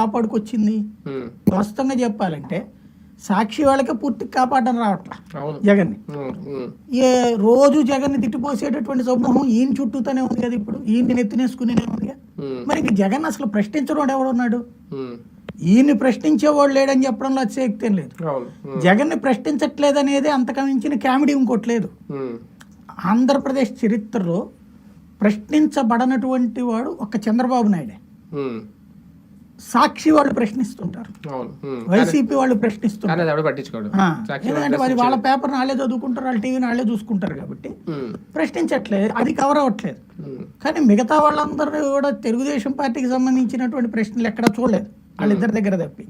కాపాడుకొచ్చింది. వాస్తవంగా చెప్పాలంటే సాక్షి వాళ్ళకే పూర్తి కాపాడడం రావట్లా. జగన్ని. ఉమ్, ఏ రోజు జగన్ని తిట్టిపోసేటటువంటి సమూహం ఈయన చుట్టూతోనే ఉంది కదా ఇప్పుడు. ఈయన్ని నెత్తినేసుకునే ఉంది కదా. ఉమ్, మరి ఇంక జగన్ అసలు ప్రశ్నించడం ఎవడున్నాడు ఈయన్ని ప్రశ్నించేవాడు లేడని చెప్పడంలో అతిశయక్తి లేదు. జగన్ని ప్రశ్నించట్లేదు అనేది అంతకమించిన కామెడీ ఇంకోట్లేదు ఉమ్, ఆంధ్రప్రదేశ్ చరిత్రలో ప్రశ్నించబడనటువంటి వాడు ఒక చంద్రబాబు నాయుడే. సాక్షి వాళ్ళు ప్రశ్నిస్తుంటారు. వైసీపీ వాళ్ళు ప్రశ్నిస్తుంటారు. ఎందుకంటే మరి వాళ్ళ పేపర్ నాళ్ళే చదువుకుంటారు వాళ్ళ టీవీ నాళ్ళే చూసుకుంటారు కాబట్టి ప్రశ్నించట్లేదు అది కవర్ అవ్వట్లేదు. కానీ మిగతా వాళ్ళందరూ కూడా తెలుగుదేశం పార్టీకి సంబంధించినటువంటి ప్రశ్నలు ఎక్కడా చూడలేదు. వాళ్ళిద్దరి దగ్గర తప్పి.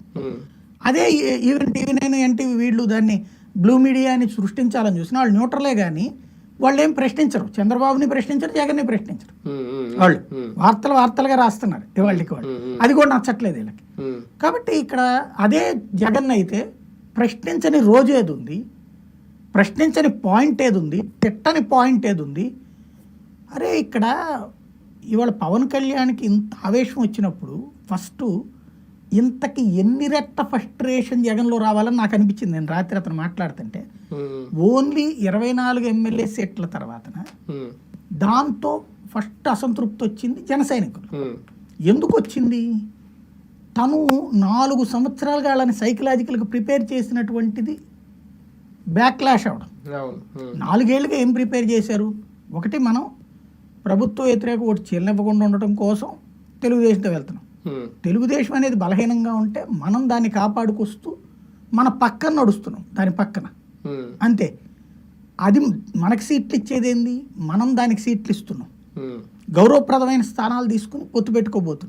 అదే ఈవెన్ టీవీ నైన్ ఎన్టీవీ వీళ్ళు దాన్ని బ్లూ మీడియాని సృష్టించాలని చూసిన వాళ్ళు న్యూట్రలే కానీ వాళ్ళు ఏం ప్రశ్నించరు. చంద్రబాబుని ప్రశ్నించరు జగన్ని ప్రశ్నించరు. వాళ్ళు వార్తలు వార్తలుగా రాస్తున్నారు ఇవాళకి వాళ్ళు. అది కూడా నచ్చట్లేదు వీళ్ళకి. కాబట్టి ఇక్కడ అదే జగన్ అయితే ప్రశ్నించని రోజు ఏది ఉంది? ప్రశ్నించని పాయింట్ ఏది ఉంది? తిట్టని పాయింట్ ఏది ఉంది? అరే ఇక్కడ ఇవాళ పవన్ కళ్యాణ్కి ఇంత ఆవేశం వచ్చినప్పుడు ఫస్ట్ ఇంతకి ఎన్ని రెట్ట ఫస్ట్రేషన్ జగన్లో రావాలని నాకు అనిపించింది. నేను రాత్రి అతను మాట్లాడుతుంటే ఓన్లీ ఇరవై నాలుగు ఎమ్మెల్యే సీట్ల తర్వాతన ఉమ్, దాంతో ఫస్ట్ అసంతృప్తి వచ్చింది జన సైనికులు. ఎందుకు వచ్చింది? తను నాలుగు సంవత్సరాలుగా వాళ్ళని సైకలాజికల్గా ప్రిపేర్ చేసినటువంటిది బ్యాక్లాష్ అవడం నాలుగేళ్ళుగా ఏం ప్రిపేర్ చేశారు? ఒకటి మనం ప్రభుత్వ వ్యతిరేక ఓటు చెల్లనివ్వకుండా ఉండటం కోసం తెలుగుదేశంతో వెళ్తున్నాం. తెలుగుదేశం అనేది బలహీనంగా ఉంటే మనం దాన్ని కాపాడుకొస్తూ మన పక్కన నడుస్తున్నాం దాని పక్కన. ఉమ్, అంతే. అది మనకి సీట్లు ఇచ్చేది ఏంది మనం దానికి సీట్లు ఇస్తున్నాం ఉమ్, గౌరవప్రదమైన స్థానాలు తీసుకుని పొత్తు పెట్టుకోబోతున్నాం.